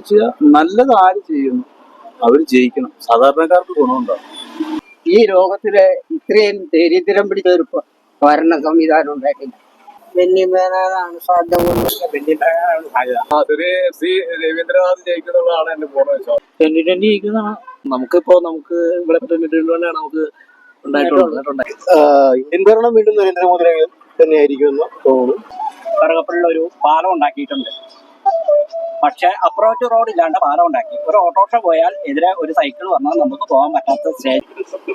വെച്ചാൽ നല്ലത് ആര് ചെയ്യുന്നു? അവർ ജയിക്കണം. സാധാരണക്കാർക്ക് ഗുണമുണ്ടാവും ഈ രോഗത്തിലെ ഇത്രയും ദരിദ്രം പിടിച്ച ഒരു ഭരണ സംവിധാനം ഉണ്ടായിട്ടില്ല. ബെന്നിമേനാണ് സാധ്യത. അതൊരു സി രവീന്ദ്രനാഥ് ജയിക്കുന്നുള്ളതാണ് എന്റെ പൂർണ വിശ്വാസം ട്വന്റി ട്വന്റി ജയിക്കുന്നതാണ്. നമുക്കിപ്പോ നമുക്ക് ഇവിടെ ട്വന്റി ട്വന്റി കൊണ്ടാണ് നമുക്ക് ഇന്ത്യൻ ഭരണം വീണ്ടും നരേന്ദ്രമോദി തന്നെയായിരിക്കുമെന്ന് തോന്നുന്നു. കറുകപ്പള്ളിൽ ഒരു പാലം ഉണ്ടാക്കിയിട്ടുണ്ട്. പക്ഷെ അപ്രോച്ച് റോഡ് ഇല്ലാണ്ട് പാലം ഉണ്ടാക്കി. ഒരു ഓട്ടോറിക്ഷ പോയാൽ എതിരെ ഒരു സൈക്കിൾ വന്നാൽ നമുക്ക് പോകാൻ പറ്റാത്ത സ്റ്റേജ്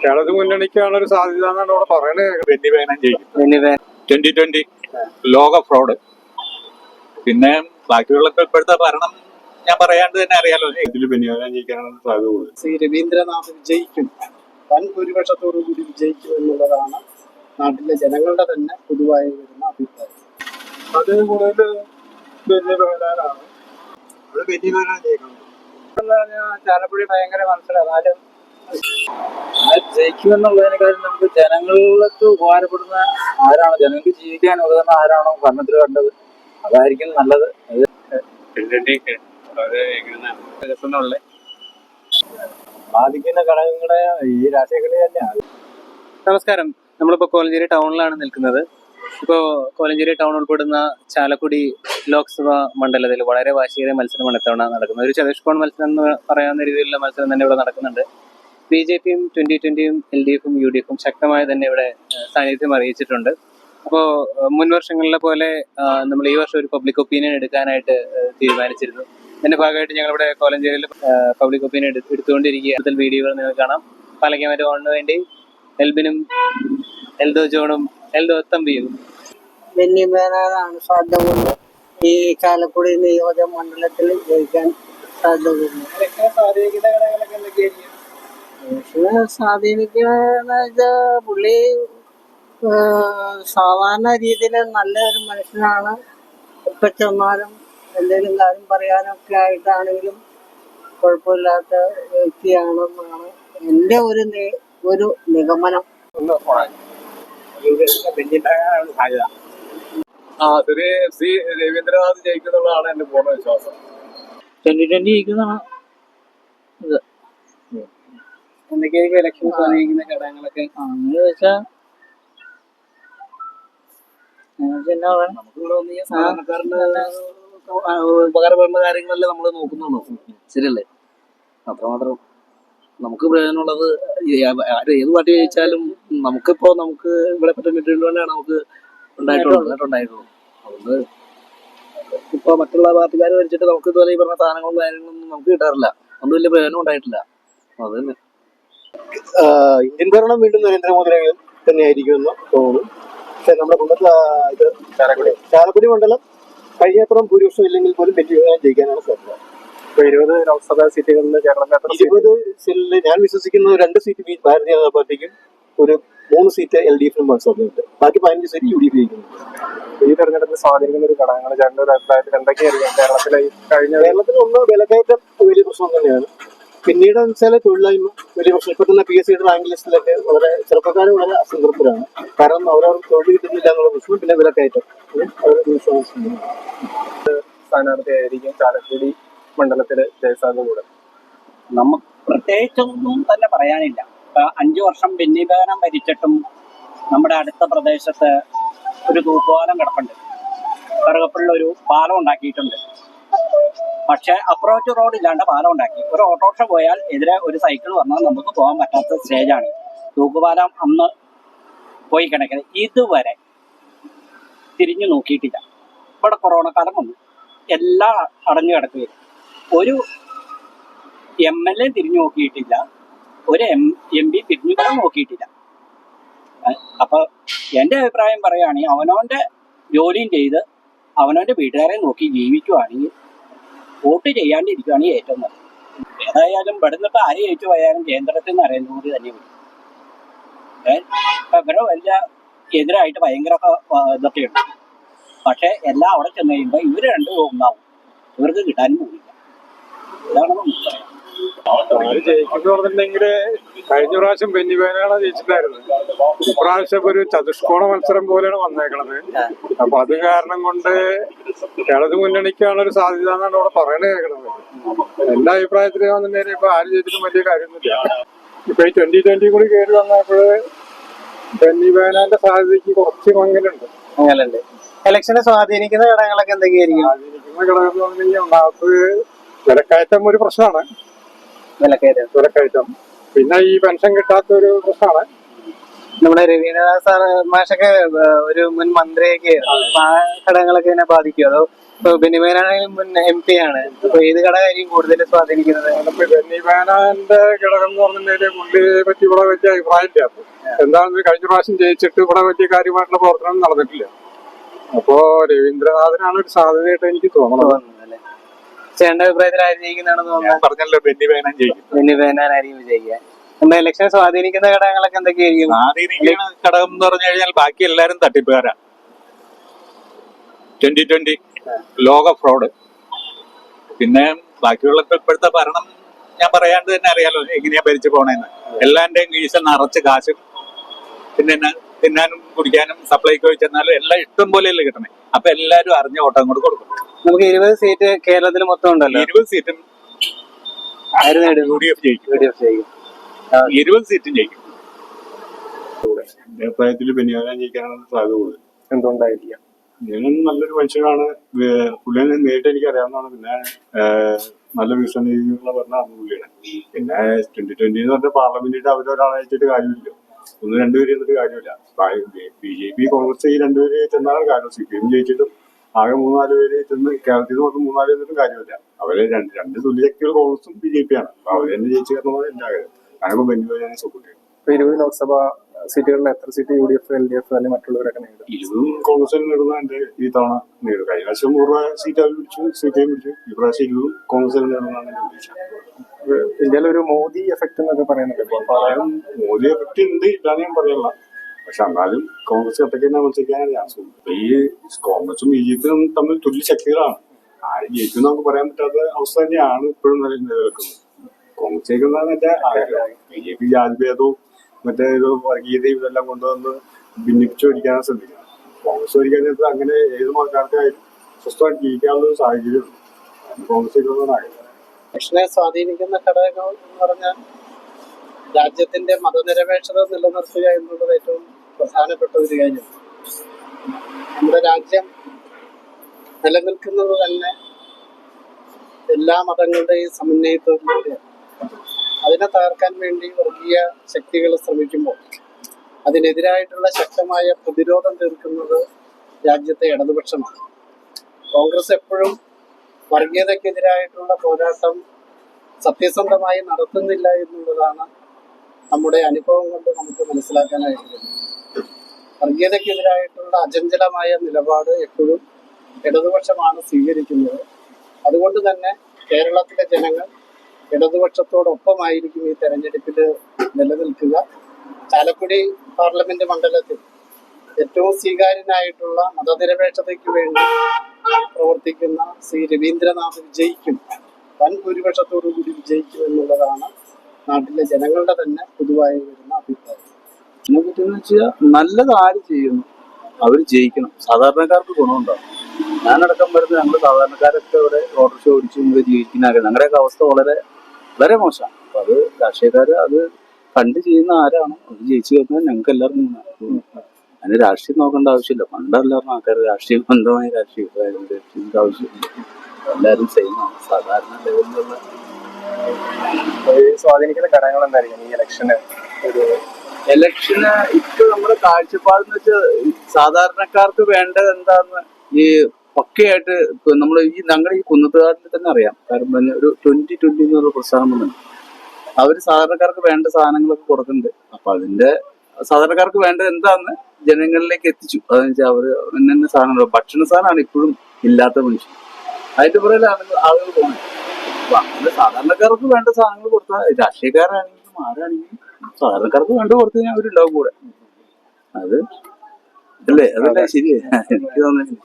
കേരളത്തിൽ മുന്നണിക്കാണ് ഒരു സാധ്യത എന്നാണ് ഇവിടെ പറയുന്നത് ബെന്നി ജയിക്കും. ട്വന്റി ട്വന്റി ലോക ഫ്രോഡ് പിന്നെ ബാക്കിയുള്ളൊക്കെ ഇപ്പോഴത്തെ ഭരണം ഞാൻ പറയാണ്ട് തന്നെ അറിയാലോ. ഇതിൽ ബെന്നി ബേനൻ ജയിക്കാനാണ് സാധ്യത കൂടുതൽ. ശ്രീ രവീന്ദ്രനാഥ് വിജയിക്കും വൻ ഭൂരിപക്ഷത്തോടു കൂടി വിജയിക്കും എന്നുള്ളതാണ് നാട്ടിലെ ജനങ്ങളുടെ തന്നെ പൊതുവായി വരുന്ന അഭിപ്രായം. അത് കൂടുതൽ ആണ് ബെന്നി ബേനാൻ ജയിക്കണം ചാലക്കുടി ഭയങ്കര മത്സരം. എന്നാലും ജയിക്കുമെന്നുള്ളതിനെക്കാളും നമുക്ക് ജനങ്ങൾക്ക് ഉപകാരപ്പെടുന്ന ആരാണോ? ജനങ്ങൾക്ക് ജീവിക്കാൻ ഉതകുന്ന ആരാണോ ഭരണത്തിൽ കണ്ടത് അതായിരിക്കും നല്ലത്. ബാധിക്കുന്ന ഘടകങ്ങളെ ഈ രാഷ്ട്രീയ തന്നെയാണ്. നമസ്കാരം. നമ്മളിപ്പോൾ കോലഞ്ചേരി ടൗണിലാണ് നിൽക്കുന്നത്. ഇപ്പോൾ കോലഞ്ചേരി ടൗൺ ഉൾപ്പെടുന്ന ചാലക്കുടി ലോക്സഭാ മണ്ഡലത്തിൽ വളരെ വാശിയേറിയ മത്സരമാണ് ഇത്തവണ നടക്കുന്നത്. ഒരു ചതുഷ്കോൺ മത്സരം എന്ന് പറയാവുന്ന രീതിയിലുള്ള മത്സരം തന്നെ ഇവിടെ നടക്കുന്നുണ്ട്. ബി ജെ പിയും ട്വന്റി ട്വന്റിയും എൽ ഡി എഫും യു ഡി എഫും ശക്തമായി തന്നെ ഇവിടെ സാന്നിധ്യം അറിയിച്ചിട്ടുണ്ട്. അപ്പോൾ മുൻ വർഷങ്ങളിലെ പോലെ നമ്മൾ ഈ വർഷം ഒരു പബ്ലിക് ഒപ്പീനിയൻ എടുക്കാനായിട്ട് തീരുമാനിച്ചിരുന്നു. ഇതിന്റെ ഭാഗമായിട്ട് ഞങ്ങൾ ഇവിടെ കോലഞ്ചേരിയിൽ പബ്ലിക് ഒപ്പീനിയൻ എടുത്തുകൊണ്ടിരിക്കുക. കൂടുതൽ വീഡിയോകൾ നിങ്ങൾ കാണാം. പാലക്കാമറ്റ് ഓണിന് വേണ്ടി എൽബിനും എൽദോ ജോണും എൽദോ തമ്പിയും ബെന്നിമേനാണ് സാധ്യത ഈ ചാലക്കുടി നിയോജക മണ്ഡലത്തിൽ ജയിക്കാൻ സാധ്യത കൂടുതൽ സ്വാധീനിക്കുന്ന വെച്ചാൽ പുള്ളി സാധാരണ രീതിയിൽ നല്ല ഒരു മനുഷ്യനാണ്. എപ്പോൾ ചെന്നാലും എന്തെങ്കിലും കാര്യം പറയാനൊക്കെ ആയിട്ടാണെങ്കിലും കുഴപ്പമില്ലാത്ത വ്യക്തിയാണെന്നാണ് എന്റെ ഒരു ഒരു നിഗമനം. സാധ്യത. ആ രവീന്ദ്രനാഥ് ജയിക്കുന്നുള്ളതാണ് എന്റെ പൂർണ വിശ്വാസം. ട്വന്റി ട്വന്റി ജയിക്കുന്നതാണ് എന്തൊക്കെയായിരിക്കും ഇലക്ഷൻ സ്വാധീനിക്കുന്ന ഘടകങ്ങളൊക്കെ? അങ്ങനെ വെച്ചാ എന്നാ പറയാ. നമുക്കിവിടെ ഒന്നും ഈ സാധാരണക്കാരന് ആ, ഉപകാരപ്പെടുന്ന കാര്യങ്ങളല്ലേ നമ്മൾ നോക്കുന്നുള്ളൂ. ശരിയല്ലേ? അത്രമാത്രം നമുക്ക് പ്രയോജനമുള്ളത് ആര് ഏത് പാർട്ടി ജയിച്ചാലും നമുക്കിപ്പോ നമുക്ക് ഇവിടെ പറ്റുകൊണ്ടാണ് നമുക്ക് ഉണ്ടായിട്ടുള്ളൂ. അതുകൊണ്ട് ഇപ്പൊ മറ്റുള്ള പാർട്ടിക്കാർ വരച്ചിട്ട് നമുക്ക് ഇതുപോലെ ഈ പറഞ്ഞ സാധനങ്ങളും കാര്യങ്ങളൊന്നും നമുക്ക് കിട്ടാറില്ല. അതുകൊണ്ട് വലിയ പ്രയോജനം ഉണ്ടായിട്ടില്ല. അത് തന്നെ. ഇന്ത്യൻ ഭരണം വീണ്ടും നരേന്ദ്രമോദി തന്നെയായിരിക്കുമെന്ന് തോന്നുന്നു. പക്ഷെ നമ്മുടെ കുന്നത്ത് ഇത് ചാലക്കുടി ചാലക്കുടി മണ്ഡലം കഴിഞ്ഞാത്രം ഭൂരിപക്ഷം ഇല്ലെങ്കിൽ പോലും ബേനാൻ ജയിക്കാനാണ് സാധ്യത. ഇപ്പൊ ഇരുപത് ലോക്സഭാ സീറ്റുകളിൽ കേരളത്തിൽ ഇരുപത് സീറ്റിൽ ഞാൻ വിശ്വസിക്കുന്നത് രണ്ട് സീറ്റ് ഭാരതീയ ജനതാ പാർട്ടിക്കും ഒരു മൂന്ന് സീറ്റ് എൽ ഡി എഫിനും മത്സരമുണ്ട് ബാക്കി പതിനഞ്ച് സീറ്റ് യു ഡി എഫ് ജയിക്കുന്നു. ഈ തെരഞ്ഞെടുപ്പിൽ സ്വാധീനിക്കുന്ന ഒരു ഘടകങ്ങൾ ചേട്ടന്റെ ഒരു അഭിപ്രായത്തിൽ എന്തൊക്കെയായിരിക്കും? കേരളത്തിലെ കഴിഞ്ഞ കേരളത്തിൽ ഒന്ന് വിലക്കയറ്റം വലിയ പ്രശ്നം തന്നെയാണ്. പിന്നീട് വെച്ചാൽ തൊഴിലായ്മ വലിയ പ്രശ്നം. ഇപ്പൊ തന്നെ പി എസ് സിയുടെ റാങ്ക് ലിസ്റ്റിലൊക്കെ വളരെ ചെറുപ്പക്കാർ വളരെ അസംതൃപ്തരാണ്. കാരണം അവരവർക്ക് തൊഴിൽ കിട്ടുന്നില്ല എന്നുള്ള പ്രശ്നം പിന്നെ വിലക്കയറ്റം. വിശ്വാസം സ്ഥാനാർത്ഥിയായിരിക്കും ചാലക്കുടി മണ്ഡലത്തിലെ ജയസാധ്യത കൂടെ. നമുക്ക് പ്രത്യേകിച്ചൊന്നും തന്നെ പറയാനില്ല. അഞ്ചു വർഷം ബെന്നിബേനം ഭരിച്ചിട്ടും നമ്മുടെ അടുത്ത പ്രദേശത്ത് ഒരു തൂക്കുപാലം കിടപ്പുണ്ട്. കറുകപ്പള്ളിൽ ഒരു പാലം ഉണ്ടാക്കിയിട്ടുണ്ട്. പക്ഷെ അപ്രോച്ച് റോഡ് ഇല്ലാണ്ട് പാലം ഉണ്ടാക്കി. ഒരു ഓട്ടോറിക്ഷ പോയാൽ എതിരെ ഒരു സൈക്കിൾ വന്നാൽ നമുക്ക് പോകാൻ പറ്റാത്ത സ്റ്റേജാണ്. തൂക്കുപാലം അന്ന് പോയി കിടക്കുന്നത് ഇതുവരെ തിരിഞ്ഞു നോക്കിയിട്ടില്ല. ഇവിടെ കൊറോണ കാലം വന്നു. എല്ലാം അടഞ്ഞു കിടക്കുകയും. ഒരു എം എൽ എ തിരിഞ്ഞു നോക്കിയിട്ടില്ല. ഒരു എം എം പി തിരിഞ്ഞു നോക്കിയിട്ടില്ല. അപ്പൊ എന്റെ അഭിപ്രായം പറയുകയാണെങ്കിൽ അവനവന്റെ ജോലിയും ചെയ്ത് അവനവന്റെ വീട്ടുകാരെ നോക്കി ജീവിക്കുവാണെങ്കിൽ വോട്ട് ചെയ്യാണ്ടിരിക്കുകയാണെങ്കിൽ ഏറ്റവും നല്ലത്. ഏതായാലും ഇവിടുന്നിട്ട് ആര് ജയിച്ചു പോയാലും കേന്ദ്രത്തിൽ നിന്ന് നരേന്ദ്രമോദി തന്നെ വരും. ഇവരെ വലിയ എതിരായിട്ട് ഭയങ്കര ഇതൊക്കെയുണ്ട് പക്ഷെ എല്ലാം അവിടെ ചെന്ന് കഴിയുമ്പോൾ ഇവർ രണ്ടും ഒന്നാവും. ഇവർക്ക് കിട്ടാനും പോകില്ല ഇതാണ് നമുക്ക് പറയാം ജയിക്കുന്നു പറഞ്ഞിട്ടുണ്ടെങ്കിൽ കഴിഞ്ഞ പ്രാവശ്യം ബെന്നിബേനാണ് ജയിച്ചിട്ടായിരുന്നു ഇപ്രാവശ്യം ഒരു ചതുഷ്കോണ മത്സരം പോലെയാണ് വന്നേക്കണത്. അപ്പൊ അത് കാരണം കൊണ്ട് ഇടത് മുന്നണിക്കാണ് ഒരു സാധ്യത എന്നാണ് ഇവിടെ പറയണത് കേൾക്കണത് എന്റെ അഭിപ്രായത്തിൽ വന്നിട്ടുണ്ടെങ്കിൽ ഇപ്പൊ ആര് ജയിച്ചിട്ടും വലിയ കാര്യമൊന്നുമില്ല. ഇപ്പൊ ഈ ട്വന്റി ട്വന്റി കൂടി കയറി വന്നപ്പോൾ ബെന്നി ബേനാന്റെ സാധ്യതയ്ക്ക് കുറച്ച് മങ്ങലുണ്ട് അങ്ങനെയുണ്ട് ഇലക്ഷനെ സ്വാധീനിക്കുന്ന ഘടകങ്ങളൊക്കെ എന്തൊക്കെയായിരിക്കും? സ്വാധീനിക്കുന്ന ഘടകം എന്ന് പറഞ്ഞു കഴിഞ്ഞാൽ ഒന്നാമത് വിലക്കയറ്റം ഒരു പ്രശ്നമാണ്. വിലക്കയറ്റം വിലക്കയറ്റം പിന്നെ ഈ പെൻഷൻ കിട്ടാത്ത ഒരു പ്രശ്നമാണ്. നമ്മുടെ രവീന്ദ്രനാഥ് സാർ മാഷൊക്കെ ഒരു മുൻ മന്ത്രിയൊക്കെ അപ്പൊ ആ ഘടകങ്ങളൊക്കെ ഇതിനെ ബാധിക്കും. അതോ ഇപ്പൊ ബെനിമേനാണെങ്കിലും മുൻ എം പി ആണ്. അപ്പൊ ഏത് ഘടകമായിരിക്കും കൂടുതൽ സ്വാധീനിക്കുന്നത്? ബെന്നിമേനാന്റെ ഘടകം എന്ന് പറഞ്ഞിട്ടുണ്ടെങ്കിൽ പുള്ളിയെ പറ്റി ഇവിടെ വലിയ അഭിപ്രായം ഇല്ല എന്താണെന്ന് കഴിഞ്ഞ പ്രാവശ്യം ജയിച്ചിട്ട് ഇവിടെ വലിയ കാര്യമായിട്ടുള്ള പ്രവർത്തനം നടന്നിട്ടില്ല. അപ്പോ രവീന്ദ്രനാഥനാണ് ഒരു സാധ്യതയായിട്ട് എനിക്ക് തോന്നുന്നത്. ചേട്ടന്റെ അഭിപ്രായത്തിൽ ആര് ജയിക്കുന്നതാണെന്ന് തോന്നുന്നു പറഞ്ഞല്ലോ ബെന്നി ബേനാൻ ജയിക്കും. ബെനിമേനായിരിക്കും വിജയിക്കുക എന്താ ഇലക്ഷനെ സ്വാധീനിക്കുന്ന ഘടകങ്ങളൊക്കെ എന്തൊക്കെയായിരിക്കും? സ്വാധീനിക്കുന്ന ഘടകം എന്ന് പറഞ്ഞു കഴിഞ്ഞാൽ ബാക്കി എല്ലാരും തട്ടിപ്പുകാരാ. ട്വന്റി ട്വന്റി ലോക ഫ്രോഡ്. പിന്നെ ബാക്കിയുള്ള ഇപ്പൊ ഇപ്പോഴത്തെ ഭരണം ഞാൻ പറയാണ്ട് തന്നെ അറിയാലോ എങ്ങനെയാ ഭരിച്ചു പോണേന്ന്. എല്ലാന്റെയും കീശ നിറച്ച് കാശും. പിന്നെ തിന്നാനും കുടിക്കാനും സപ്ലൈക്കോ ചെന്നാലും എല്ലാം ഇഷ്ടം പോലെയല്ലേ കിട്ടണേ. അപ്പൊ എല്ലാരും അറിഞ്ഞ ഓട്ടം അങ്ങോട്ട് കൊടുക്കും. നമുക്ക് ഇരുപത് സീറ്റ് കേരളത്തിൽ മൊത്തം ഉണ്ടല്ലോ? ഇരുപത് സീറ്റും ആര് നേടും? യു ഡി എഫ് ജയിക്കും. യു ഡി എഫ് ജയിക്കും ഇരുപത് സീറ്റും ജയിക്കും. എന്റെ അഭിപ്രായത്തിൽ ബെന്യാമിനെ ജയിക്കാനാണ് സാധ്യത കൂടുതൽ. എന്തുകൊണ്ടായിരിക്കാം? നല്ലൊരു മനുഷ്യനാണ് പുള്ളിയെ നേരിട്ട് എനിക്ക് അറിയാവുന്നതാണ്. പിന്നെ നല്ല വികസന രീതിയിലുള്ള പറഞ്ഞ പുള്ളിയാണ് പിന്നെ ട്വന്റി ട്വന്റി എന്ന് പറഞ്ഞ പാർലമെന്റിൽ അവരൊരാളെ അയച്ചിട്ട് കാര്യമില്ല. ഒന്ന് രണ്ടുപേര് എന്നിട്ട് കാര്യമില്ല. ബി ജെ പി കോൺഗ്രസ് ഈ രണ്ടുപേര് ചെന്നാണ് കാര്യം സി പി എം ജയിച്ചിട്ടും ആകെ മൂന്നാൽ പേര് ചെന്ന് കേരളത്തിൽ നിന്ന് മൊത്തം മൂന്നാൽ എന്നിട്ടും കാര്യമില്ല. അവർ രണ്ട് രണ്ട് തുല്യശക്തികൾ കോൺഗ്രസും ബി ജെ പി ആണ്. അവർ തന്നെ ജയിച്ചു കയറുന്നതാണ് എന്റെ ആഗ്രഹം. ഞാനിപ്പോ സപ്പോർട്ട് ചെയ്യും ഇരുപത് ലോക്സഭാ സീറ്റുകളിൽ എത്ര seat U D F L D F അല്ലെങ്കിൽ മറ്റുള്ളവരൊക്കെ നേടും ഇതും കോൺഗ്രസ് നേടുന്ന എന്റെ ഈ തവണ നേടും കഴിഞ്ഞ പ്രാവശ്യം നൂറ് സീറ്റ് അവർ പിടിച്ചു സി പി എം പിടിച്ചു. ഈ പ്രാവശ്യം ഇരുപതും കോൺഗ്രസിൽ നേടുന്നതാണ് എന്റെ പ്രതീക്ഷ. ഇന്ത്യയിൽ ഒരു മോദി എഫക്ട് എന്നൊക്കെ പറയുന്നുണ്ട്. ഇപ്പൊ അപ്പൊ അതായത് അതായത് മോദി എഫക്ട് ഉണ്ട് ഇല്ലാന്ന് ഞാൻ പറയല്ല. പക്ഷെ എന്നാലും കോൺഗ്രസ് ഒറ്റയ്ക്ക് തന്നെ മത്സരിക്കാനാണ് ചാൻസ് ഈ കോൺഗ്രസും ബി ജെ പിയും തമ്മിൽ തുല്യ ശക്തികളാണ്. ആര് ജയിക്കും നമുക്ക് പറയാൻ പറ്റാത്ത അവസ്ഥ തന്നെയാണ് ഇപ്പോഴും നില- നിലനിൽക്കുന്നത്. കോൺഗ്രസ് ജയിക്കുന്നതാണ് എന്റെ ആഗ്രഹം. ബി ജെ പി ജാതിഭേദവും മറ്റേ ഒരു വർഗീയതയും ഇതെല്ലാം കൊണ്ടുവന്ന് ഭിന്നിപ്പിച്ചു ഭരിക്കാനാണ് ശ്രദ്ധിക്കുന്നത് കോൺഗ്രസ് ഭരിക്കാൻ അങ്ങനെ ഏത് മതക്കാർക്കായാലും സ്വസ്ഥമായിട്ട് ജീവിക്കാനുള്ള ഒരു സാഹചര്യമുണ്ട്. കോൺഗ്രസ് ഇലക്ഷനെ സ്വാധീനിക്കുന്ന ഘടകങ്ങൾ എന്ന് പറഞ്ഞാൽ രാജ്യത്തിന്റെ മതനിരപേക്ഷത നിലനിർത്തുക എന്നുള്ളത് ഏറ്റവും പ്രധാനപ്പെട്ട ഒരു കാര്യം നമ്മുടെ രാജ്യം നിലനിൽക്കുന്നത് തന്നെ എല്ലാ മതങ്ങളുടെയും സമന്വയത്തോടുകൂടിയാണ്. അതിനെ തകർക്കാൻ വേണ്ടി വർഗീയ ശക്തികൾ ശ്രമിക്കുമ്പോൾ അതിനെതിരായിട്ടുള്ള ശക്തമായ പ്രതിരോധം തീർക്കുന്നത് രാജ്യത്തെ ഇടതുപക്ഷമാണ്. കോൺഗ്രസ് എപ്പോഴും വർഗീയതക്കെതിരായിട്ടുള്ള പോരാട്ടം സത്യസന്ധമായി നടത്തുന്നില്ല എന്നുള്ളതാണ് നമ്മുടെ അനുഭവം കൊണ്ട് നമുക്ക് മനസ്സിലാക്കാനായിട്ട് വർഗീയതക്കെതിരായിട്ടുള്ള അചഞ്ചലമായ നിലപാട് എപ്പോഴും ഇടതുപക്ഷമാണ് സ്വീകരിക്കുന്നത്. അതുകൊണ്ട് തന്നെ കേരളത്തിലെ ജനങ്ങൾ ഇടതുപക്ഷത്തോടൊപ്പമായിരിക്കും ഈ തെരഞ്ഞെടുപ്പിൽ നിലനിൽക്കുക. ചാലക്കുടി പാർലമെന്റ് മണ്ഡലത്തിൽ ഏറ്റവും സ്വീകാര്യനായിട്ടുള്ള മതനിരപേക്ഷതയ്ക്ക് വേണ്ടി പ്രവർത്തിക്കുന്ന ശ്രീ രവീന്ദ്രനാഥ് വിജയിക്കും. വൻ ഭൂരിപക്ഷത്തോടു കൂടി വിജയിക്കും എന്നുള്ളതാണ് നാട്ടിലെ ജനങ്ങളുടെ തന്നെ പൊതുവായി വരുന്ന അഭിപ്രായം. എന്നെ പറ്റിയെന്ന് വെച്ചാൽ നല്ലത് ആര് ചെയ്യുന്നു? അവർ ജയിക്കണം. സാധാരണക്കാർക്ക് ഗുണമുണ്ടാവും. ഞാനടക്കം വരുന്ന ഞങ്ങൾ സാധാരണക്കാരൊക്കെ ഇവിടെ ഓട്ടോറിക്ഷ ഓടിച്ചു ജീവിക്കുന്ന ഞങ്ങളുടെയൊക്കെ അവസ്ഥ വളരെ വളരെ മോശമാണ്. അപ്പൊ അത് രാഷ്ട്രീയക്കാർ അത് കണ്ട് ചെയ്യുന്ന ആരാണോ അത് ജയിച്ചു കഴിഞ്ഞാൽ ഞങ്ങൾക്ക് എല്ലാവർക്കും. അതിന് രാഷ്ട്രീയം നോക്കേണ്ട ആവശ്യമില്ല. പണ്ടെല്ലാവരും ആൾക്കാർ രാഷ്ട്രീയം ബന്ധമായ രാഷ്ട്രീയം രാഷ്ട്രീയത്തിന്റെ ആവശ്യമില്ല. എല്ലാവരും സെയിം ആണ് സാധാരണ ലെവലിലുള്ള സ്വാധീനിക്കുന്ന ഘടകങ്ങൾ എന്തായിരിക്കും ഈ ഇലക്ഷന് ഒരു ഇലക്ഷന് ഇപ്പൊ നമ്മുടെ കാഴ്ചപ്പാടെന്ന് വെച്ചാൽ സാധാരണക്കാർക്ക് വേണ്ടത് എന്താന്ന് ഈ പക്കയായിട്ട് നമ്മൾ ഈ ഞങ്ങളുടെ ഈ കുന്നത്തുകാട്ടിൽ തന്നെ അറിയാം. കാരണം ഒരു ട്വന്റി ട്വന്റി എന്നുള്ള വന്നു. അവർ സാധാരണക്കാർക്ക് വേണ്ട സാധനങ്ങളൊക്കെ കൊടുക്കുന്നുണ്ട്. അപ്പൊ അതിന്റെ സാധാരണക്കാർക്ക് വേണ്ടത് എന്താന്ന് ജനങ്ങളിലേക്ക് എത്തിച്ചു. അതെന്ന് വെച്ചാൽ അവർ ഇന്ന സാധനങ്ങൾ ഭക്ഷണ സാധനമാണ് ഇപ്പോഴും ഇല്ലാത്ത മനുഷ്യൻ. അതിന്റെ പുറകിൽ ആളുകൾ ആളുകൾ പോകുന്നത്. അപ്പൊ അങ്ങനെ സാധാരണക്കാർക്ക് വേണ്ട സാധനങ്ങൾ കൊടുത്താൽ രാഷ്ട്രീയക്കാരാണെങ്കിലും ആരാണെങ്കിലും സാധാരണക്കാർക്ക് വേണ്ട കൊടുത്തു കഴിഞ്ഞാൽ അവരുണ്ടാവും കൂടെ. അത് അല്ലേ? അതല്ലേ ശരി എനിക്ക് തോന്നുന്നു.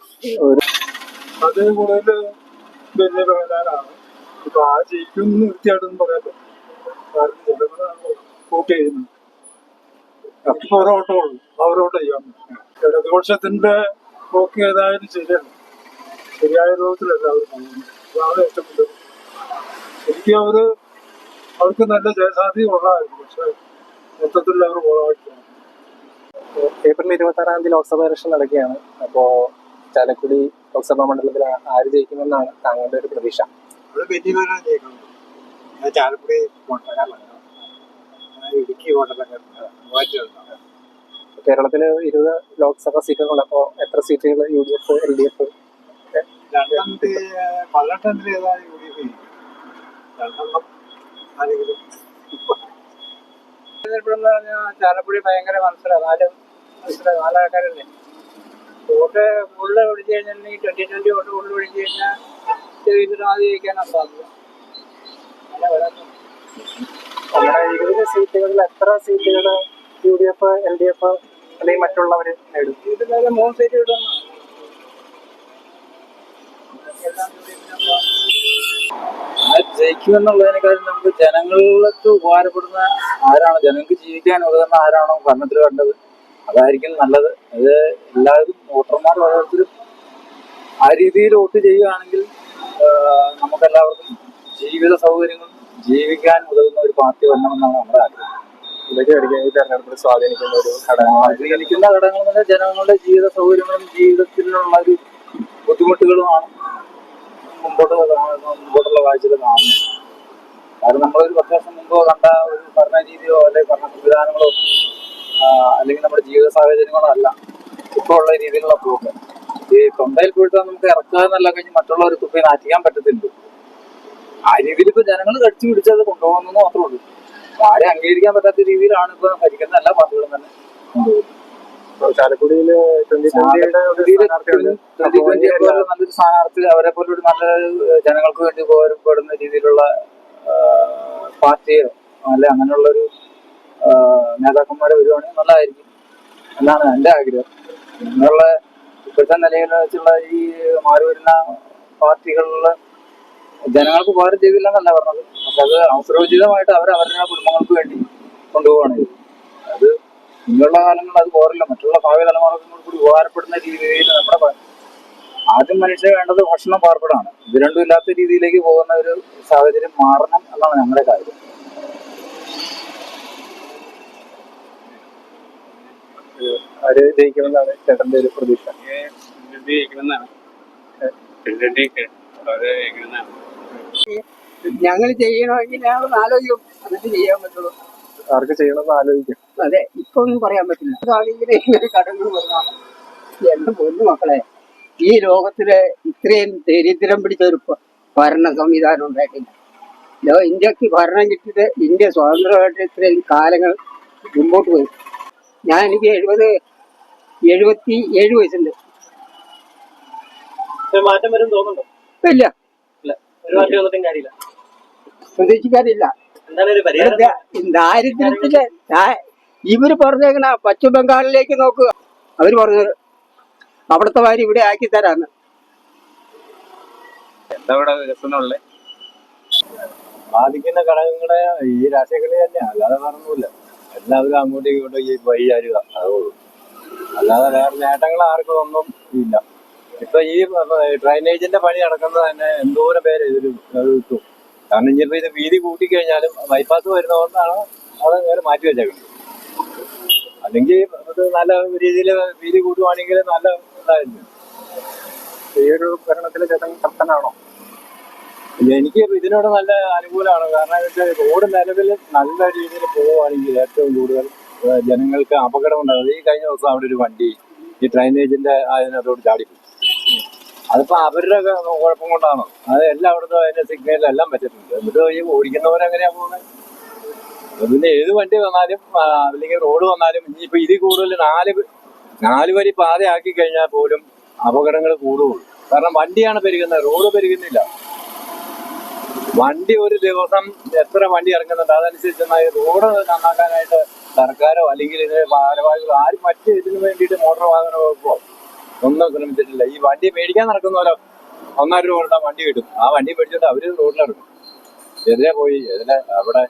അത് കൂടുതൽ വലിയ പ്രധാനമാണ് ഇപ്പൊ ആ ജയിക്കും തീർച്ചയായിട്ടും പറയാൻ പറ്റും ചെയ്യുന്നത് പുറകോട്ടേ ഉള്ളൂ. അവരോട്ട് ചെയ്യാൻ ഇടതുപക്ഷത്തിന്റെ പോക്ക് ഏതായാലും ശരിയല്ല ശരിയായ രൂപത്തിലല്ല അവർ അതാണ് ഇഷ്ടപ്പെട്ടത് ശരിക്കും അവർ അവർക്ക് നല്ല ജയസാധ്യത ഉള്ളതായിരുന്നു. പക്ഷെ മൊത്തത്തിൽ അവർ ഏപ്രിൽ ഇരുപത്തി ആറാം തീയതി ലോക്സഭ ഇലക്ഷൻ നടക്കുകയാണ്. അപ്പോ ചാലക്കുടി ലോക്സഭാ മണ്ഡലത്തിൽ ആര് ജയിക്കുമെന്നാണ് താങ്കളുടെ ഒരു പ്രതീക്ഷ. ചാലക്കുടി ഇടുക്കി കേരളത്തിൽ ഇരുപത് ലോക്സഭാ സീറ്റുകളുണ്ട് അപ്പോ എത്ര സീറ്റുകൾ U D F L D F ചാലപ്പുഴ Chalakudy ഭയങ്കര മത്സരം നാല് മനസ്സിലായി നാലാൾക്കാരല്ലേ വോട്ട് കൂടുതൽ പിടിച്ചു കഴിഞ്ഞാൽ ഈ ട്വന്റി ട്വന്റി വോട്ട് കൂടുതൽ പിടിച്ചു കഴിഞ്ഞാൽ ചെറിയ ആദ്യം ജയിക്കാനാണ് സാധ്യത. അങ്ങനെ വരാത്ത നമ്മുടെ ഇരുപത് സീറ്റുകളിൽ എത്ര സീറ്റുകൾ U D F L D F അല്ലെങ്കിൽ മറ്റുള്ളവര് നേടും? ഇതിൽ മൂന്ന് സീറ്റ് കിട്ടുന്ന എല്ലാം കൂടി ഇതിനൊപ്പം ആ ജയിക്കുമെന്നുള്ളതിനേക്കാളും നമുക്ക് ജനങ്ങൾക്ക് ഉപകാരപ്പെടുന്ന ആരാണ്? ജനങ്ങൾക്ക് ജീവിക്കാൻ ഉതകുന്ന ആരാണോ ഭരണത്തിൽ വേണ്ടത് അതായിരിക്കും നല്ലത്. അത് എല്ലാവരും വോട്ടർമാർ ഓരോരുത്തരും ആ രീതിയിൽ വോട്ട് ചെയ്യുകയാണെങ്കിൽ നമുക്ക് എല്ലാവർക്കും ജീവിത സൗകര്യങ്ങളും ജീവിക്കാൻ ഉതകുന്ന ഒരു പാർട്ടി വരണമെന്നാണ് നമ്മുടെ ആഗ്രഹം. ഇതൊക്കെ ആയിരിക്കും ഈ തെരഞ്ഞെടുപ്പിൽ സ്വാധീനിക്കുന്ന ഒരു ഘടകം സ്വാധീനിക്കുന്ന ഘടകങ്ങൾ ജനങ്ങളുടെ ജീവിത സൗകര്യങ്ങളും ജീവിതത്തിലുള്ള ഒരു ബുദ്ധിമുട്ടുകളുമാണ് മുമ്പോട്ട് മുമ്പോട്ടുള്ള കാഴ്ചകൾ കാണുന്നത്. കാരണം നമ്മളൊരു പത്ത് വർഷം മുമ്പോ കണ്ട ഒരു ഭരണ രീതിയോ അല്ലെങ്കിൽ ഭരണ സംവിധാനങ്ങളോ അല്ലെങ്കിൽ നമ്മുടെ ജീവിത സാഹചര്യങ്ങളോ അല്ല ഇപ്പോൾ ഉള്ള രീതിയിലുള്ള പോക്ക് ഈ തൊണ്ടയിൽ പോയിട്ട് നമുക്ക് ഇറക്കുക എന്നല്ല കഴിഞ്ഞ് മറ്റുള്ളവർ തുപ്പി ആറ്റിക്കാൻ പറ്റത്തില്ല. ആ രീതിയിൽ ഇപ്പൊ ജനങ്ങൾ കടിച്ചു പിടിച്ചത് കൊണ്ടുപോകുന്നു മാത്രമേ ഉള്ളൂ. ആരെ അംഗീകരിക്കാൻ പറ്റാത്ത രീതിയിലാണ് ഇപ്പൊ ഭരിക്കുന്ന എല്ലാ പാർട്ടികളും തന്നെ ചാലക്കുടിയിൽ നല്ലൊരു സ്ഥാനാർത്ഥി അവരെ പോലെ ഒരു നല്ല ജനങ്ങൾക്ക് വേണ്ടി ഉപകാരപ്പെടുന്ന രീതിയിലുള്ള പാർട്ടിയോ അല്ലെ അങ്ങനെയുള്ള ഒരു നേതാക്കന്മാരെ വരുവാണെങ്കിൽ നല്ലതായിരിക്കും എന്നാണ് എന്റെ ആഗ്രഹം. ഇന്നുള്ള ഇപ്പോഴത്തെ നിലയിൽ വെച്ചുള്ള ഈ മാറി വരുന്ന പാർട്ടികളിൽ ജനങ്ങൾക്ക് ഉപകാരം ചെയ്തില്ല എന്നല്ല പറഞ്ഞത്. പക്ഷെ അത് അവസരോചിതമായിട്ട് അവർ അവരുടെ കുടുംബങ്ങൾക്ക് വേണ്ടി കൊണ്ടുപോവാണ് അത് ഇനിയുള്ള കാലങ്ങളിൽ അത് പോരല്ല മറ്റുള്ള ഭാവി തലമുറകൾക്ക് കൂടി ഉപകാരപ്പെടുന്ന രീതിയിൽ നമ്മുടെ ആദ്യം മനുഷ്യന് വേണ്ടത് ഭക്ഷണം പാർപ്പിടാണ് ഇത് രണ്ടും ഇല്ലാത്ത രീതിയിലേക്ക് പോകുന്ന ഒരു സാഹചര്യം മാറണം എന്നാണ് ഞങ്ങളുടെ കാര്യം. ആര് ജയിക്കുമെന്നാണ് ചേട്ടന്റെ ഒരു പ്രതീക്ഷ? ഞങ്ങൾ ചെയ്യണമെങ്കിൽ ഞങ്ങൾ ആലോചിക്കും. എന്നിട്ട് ചെയ്യാൻ പറ്റുള്ളൂ. ആർക്ക് ചെയ്യണമെന്ന് ആലോചിക്കും. അതെ ഇപ്പൊ ഒന്നും പറയാൻ പറ്റില്ല. അതാണെങ്കിൽ ഇങ്ങനെ കടങ്ങൾ വന്നാണ് എന്റെ പൊന്നു മക്കളെ ഈ ലോകത്തിലെ ഇത്രയും ദരിദ്രം പിടിച്ച ഒരു ഭരണ സംവിധാനം ഉണ്ടായിട്ടില്ല. ലോ ഇന്ത്യയ്ക്ക് ഭരണം കിട്ടിയിട്ട് ഇന്ത്യ സ്വതന്ത്രമായിട്ട് ഇത്രയും കാലങ്ങൾ മുമ്പോട്ട് പോയി. ഞാൻ എനിക്ക് എഴുപത് എഴുപത്തി ഏഴ് വയസ്സുണ്ട്. മാറ്റം വരും തോന്നുന്നുണ്ടോ? ഇല്ല. പ്രതീക്ഷിക്കാനില്ല എന്താണ് ഒരു വെറുതെ ദാരിദ്ര്യത്തിൽ ഇവർ പറഞ്ഞേക്കണ പശ്ചിമ ബംഗാളിലേക്ക് നോക്കുക അവർ പറഞ്ഞത് അവിടുത്തെ വാരി ഇവിടെ ആക്കി തരാന്ന്. എന്താ ഇവിടെ വികസനമുള്ളത് ബാധിക്കുന്ന ഘടകങ്ങളെ ഈ രാഷ്ട്രീയ കളി തന്നെ അല്ലാതെ പറഞ്ഞില്ല എല്ലാവരും അങ്ങോട്ടും ഇങ്ങോട്ടും ഈ വഴി ചാരുക. അതുള്ളൂ അല്ലാതെ വേറെ നേട്ടങ്ങൾ ആർക്കും ഒന്നും ഇല്ല. ഇപ്പൊ ഈ ഡ്രൈനേജിന്റെ പണി നടക്കുന്നത് തന്നെ എന്തോരം പേര് ഇതിൽ കിട്ടും കാരണം ഇനിയിപ്പോ ഇത് വീതി കൂട്ടിക്കഴിഞ്ഞാലും ബൈപ്പാസ് വരുന്നതുകൊണ്ടാണ് അത് വേറെ മാറ്റി വെച്ചേക്കുന്നത് അല്ലെങ്കിൽ അത് നല്ല രീതിയിൽ വീതി കൂട്ടുവാണെങ്കിൽ നല്ല ഇതായിരുന്നു ഈ ഒരു ഭരണത്തിലെ ചേട്ടൻ കർത്തനാണോ എനിക്ക് ഇതിനോട് നല്ല അനുകൂലമാണ്. കാരണം റോഡ് നിലവിൽ നല്ല രീതിയിൽ പോവുകയാണെങ്കിൽ ഏറ്റവും കൂടുതൽ ജനങ്ങൾക്ക് അപകടം ഉണ്ടാകുന്നത് ഈ കഴിഞ്ഞ ദിവസം അവിടെ ഒരു വണ്ടി ഈ ഡ്രൈനേജിന്റെ അതിനകത്തോട് ചാടിപ്പോയി അതിപ്പോ അവരുടെ കുഴപ്പം കൊണ്ടാണോ? അത് എല്ലായിടത്തും അതിന്റെ സിഗ്നലെല്ലാം പറ്റിയിട്ടുണ്ട് എന്നിട്ട് ഈ ഓടിക്കുന്നവരെങ്ങനെയാ പോകുന്നത് പിന്നെ ഏത് വണ്ടി വന്നാലും അല്ലെങ്കിൽ റോഡ് വന്നാലും ഇനിയിപ്പോ ഇതിൽ കൂടുതൽ നാല് നാല് വരി പാതയാക്കി കഴിഞ്ഞാൽ പോലും അപകടങ്ങൾ കൂടുകയുള്ളൂ കാരണം വണ്ടിയാണ് പെരുകുന്നത് റോഡ് പെരുകുന്നില്ല. വണ്ടി ഒരു ദിവസം എത്ര വണ്ടി ഇറങ്ങുന്നുണ്ട്? അതനുസരിച്ച് റോഡ് നന്നാക്കാനായിട്ട് സർക്കാരോ അല്ലെങ്കിൽ ഇതിന് ഭാരവാഹികളോ ആരും മറ്റ് ഇതിനു വേണ്ടിയിട്ട് മോട്ടോർ വാഹന വകുപ്പോ ഒന്നും ശ്രമിച്ചിട്ടില്ല. ഈ വണ്ടി മേടിക്കാൻ നടക്കുന്നവരോ ഒന്നായിരം രൂപ കൊടുത്താൽ വണ്ടി കിട്ടും. ആ വണ്ടി മേടിച്ചിട്ട് അവർ റോഡിലിറങ്ങും. എതിരെ പോയി എതിരെ അവിടെ